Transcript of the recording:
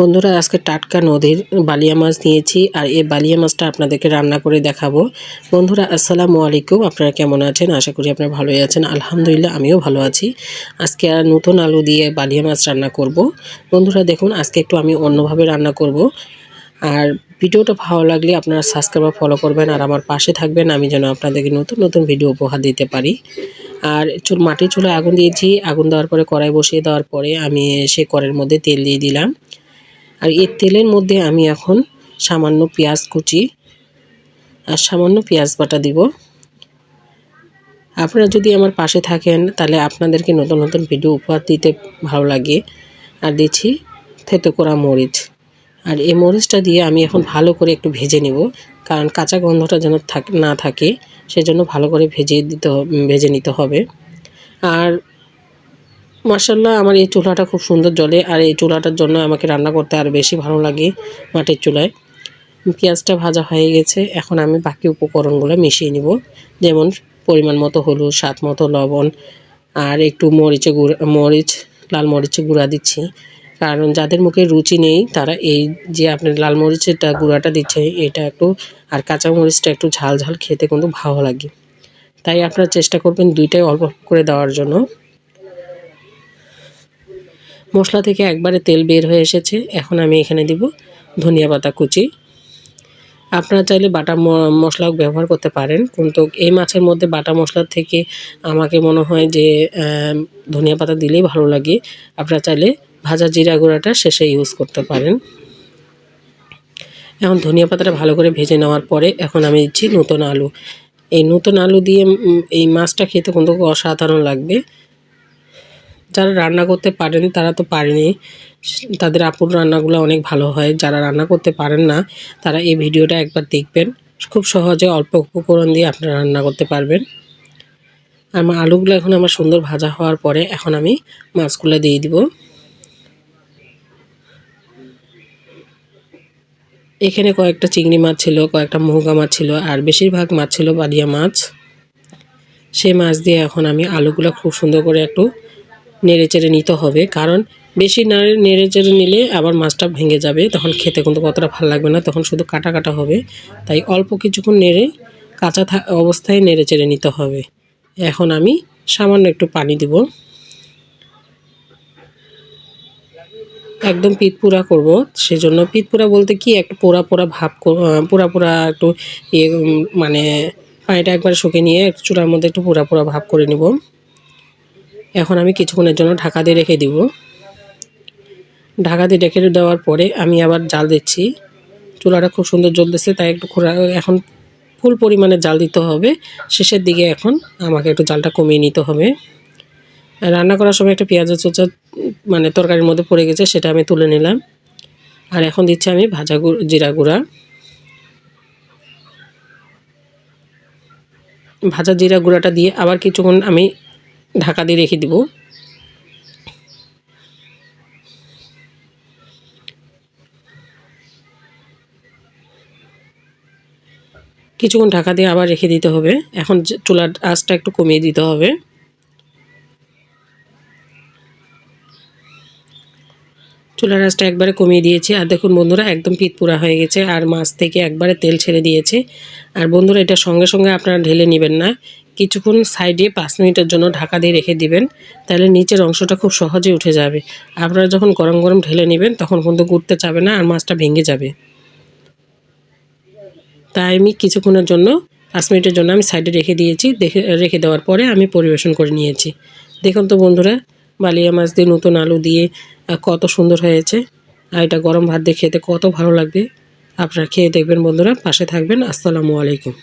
বন্ধুরা, আজকে টাটকা নদীর বালিয়া মাছ নিয়েছি আর এই বালিয়া মাছটা আপনাদেরকে রান্না করে দেখাবো। বন্ধুরা, আসসালামু আলাইকুম। আপনারা কেমন আছেন? আশা করি আপনারা ভালোই আছেন। আলহামদুলিল্লাহ, আমিও ভালো আছি। আজকে আর নতুন আলু দিয়ে বালিয়া মাছ রান্না করব। বন্ধুরা, দেখুন, আজকে একটু আমি অন্যভাবে রান্না করব। আর ভিডিওটা ভালো লাগলে আপনারা সাবস্ক্রাইব ফলো করবেন আর আমার পাশে থাকবেন। আমি যেন আপনাদেরকে নতুন নতুন ভিডিও উপহার দিতে পারি। আর চুল, মাটির চুলে আগুন দিয়েছি। আগুন দেওয়ার পরে কড়াই বসিয়ে দেওয়ার পরে আমি সে কড়ের মধ্যে তেল দিয়ে দিলাম। আর এর তেলের মধ্যে আমি এখন সামান্য পেঁয়াজ কুচি আর সামান্য পেঁয়াজ বাটা দিব। আপনারা যদি আমার পাশে থাকেন, তাহলে আপনাদেরকে নতুন নতুন ভিডিও উপহার দিতে ভালো লাগে। আর দিচ্ছি থেতো করা মরিচ। আর এই মরিচটা দিয়ে আমি এখন ভালো করে একটু ভেজে নেব, কারণ কাঁচা গন্ধটা যেন থাক, না থাকে, সেজন্য ভালো করে ভেজে দিতে ভেজে নিতে হবে। আর মার্শাল্লাহ আমার এই চুলাটা খুব সুন্দর জ্বলে আর এই চুলাটার জন্য আমাকে রান্না করতে আরও বেশি ভালো লাগে মাটির চুলায়। পেঁয়াজটা ভাজা হয়ে গেছে, এখন আমি বাকি উপকরণগুলো মিশিয়ে নিব, যেমন পরিমাণ মতো হলুদ, স্বাদ মতো লবণ আর একটু মরিচে গুঁড়া, মরিচ, লাল মরিচে গুঁড়া দিচ্ছি। কারণ যাদের মুখে রুচি নেই, তারা এই যে আপনি লাল মরিচেরটা গুঁড়াটা দিচ্ছে এটা একটু আর কাঁচা মরিচটা একটু ঝাল ঝাল খেতে কিন্তু ভালো লাগে। তাই আপনারা চেষ্টা করবেন দুইটাই অল্প করে দেওয়ার জন্য। মশলা থেকে একবারে তেল বের হয়ে এসেছে। এখন আমি এখানে দিব ধনিয়া পাতা কুচি। আপনারা চাইলে বাটা মশলাও ব্যবহার করতে পারেন। কিন্তু এই মাছের মধ্যে বাটা মশলার থেকে আমাকে মনে হয় যে ধনিয়া পাতা দিলেই ভালো লাগে। আপনারা চাইলে ভাজা জিরা গুঁড়াটা শেষে ইউজ করতে পারেন। এখন ধনিয়া পাতাটা ভালো করে ভেজে নেওয়ার পরে এখন আমি দিচ্ছি নতুন আলু। এই নতুন আলু দিয়ে এই মাছটা খেতে কিন্তু অসাধারণ লাগবে। যারা রান্না করতে পারেন, তারা তো পারেনি। তাদের আপুর রান্নাগুলো অনেক ভালো হয়। যারা রান্না করতে পারেন না, তারা এই ভিডিওটা একবার দেখবেন। খুব সহজে অল্প উপকরণ দিয়ে আপনারা রান্না করতে পারবেন। আমার আলুগুলো এখন আমার সুন্দর ভাজা হওয়ার পরে এখন আমি মাছগুলো দিয়ে দিব। এখানে কয়েকটা চিংড়ি মাছ ছিল, কয়েকটা মুহগা মাছ ছিল, আর বেশিরভাগ মাছ ছিল বালিয়া মাছ। সেই মাছ দিয়ে এখন আমি আলুগুলো খুব সুন্দর করে একটু নেড়ে চেড়ে নিতে হবে। কারণ বেশি নাড়ে নেড়ে চেড়ে নিলে আবার মাছটা ভেঙে যাবে। তখন খেতে কিন্তু কতটা ভালো লাগবে না। তখন শুধু কাটা কাটা হবে। তাই অল্প কিছুক্ষণ নেড়ে কাঁচা অবস্থায় নেড়ে চেড়ে নিতে হবে। এখন আমি সামান্য একটু পানি দিব। একদম পিতপুরা করব। সেজন্য পিতপুরা বলতে কি, একটু পোড়া পোড়া ভাব পোড়া পোড়া একটু ইয়ে মানে পানিটা একবার শুকিয়ে নিয়ে চূড়ার মধ্যে একটু পোড়া পোড়া ভাব করে নেব। এখন আমি কিছুক্ষণের জন্য ঢাকা দিয়ে রেখে দিব। ঢাকা দিয়ে রেখে দেওয়ার পরে আমি আবার জাল দিচ্ছি। চুলাটা খুব সুন্দর জ্বলতেছে, তাই একটু খোরা, এখন ফুল পরিমাণে জাল দিতে হবে। শেষের দিকে এখন আমাকে একটু জালটা কমিয়ে নিতে হবে। রান্না করার সময় একটা পেঁয়াজের চোচা মানে তরকারির মধ্যে পড়ে গেছে, সেটা আমি তুলে নিলাম। আর এখন দিচ্ছি আমি ভাজা গুঁড়ো জিরা গুঁড়া। ভাজা জিরা গুঁড়াটা দিয়ে আবার কিছুক্ষণ আমি ঢাকা দিয়ে রেখে দিব। কিছুক্ষণ ঢাকা দিয়ে আবার রেখে দিতে হবে। এখন চুলার আঁচটা একটু কমিয়ে দিতে হবে। চুলার আঁচটা একবারে কমিয়ে দিয়েছি। আর দেখুন বন্ধুরা, একদম পিতপুরা হয়ে গেছে। আর মাছ থেকে একবারে তেল ছেড়ে দিয়েছে। আর বন্ধুরা, এটা সঙ্গে সঙ্গে আপনারা ঢেলে নেবেন না। কিছুক্ষণ সাইডে পাঁচ মিনিটের জন্য ঢাকা দিয়ে রেখে দিবেন, তাহলে নিচের অংশটা খুব সহজে উঠে যাবে। আপনারা যখন গরম গরম ঢেলে নেবেন, তখন কিন্তু গুড়তে চাবে না আর মাছটা ভেঙে যাবে। তাই আমি কিছুক্ষণের জন্য, পাঁচ মিনিটের জন্য আমি সাইডে রেখে দিয়েছি। দেখে, রেখে দেওয়ার পরে আমি পরিবেশন করে নিয়েছি। দেখুন তো বন্ধুরা, বালিয়া মাছ দিয়ে নতুন আলু দিয়ে কত সুন্দর হয়েছে। আর এটা গরম ভাত দিয়ে খেতে কত ভালো লাগবে। আপনারা খেয়ে দেখবেন বন্ধুরা। পাশে থাকবেন। আসসালামু আলাইকুম।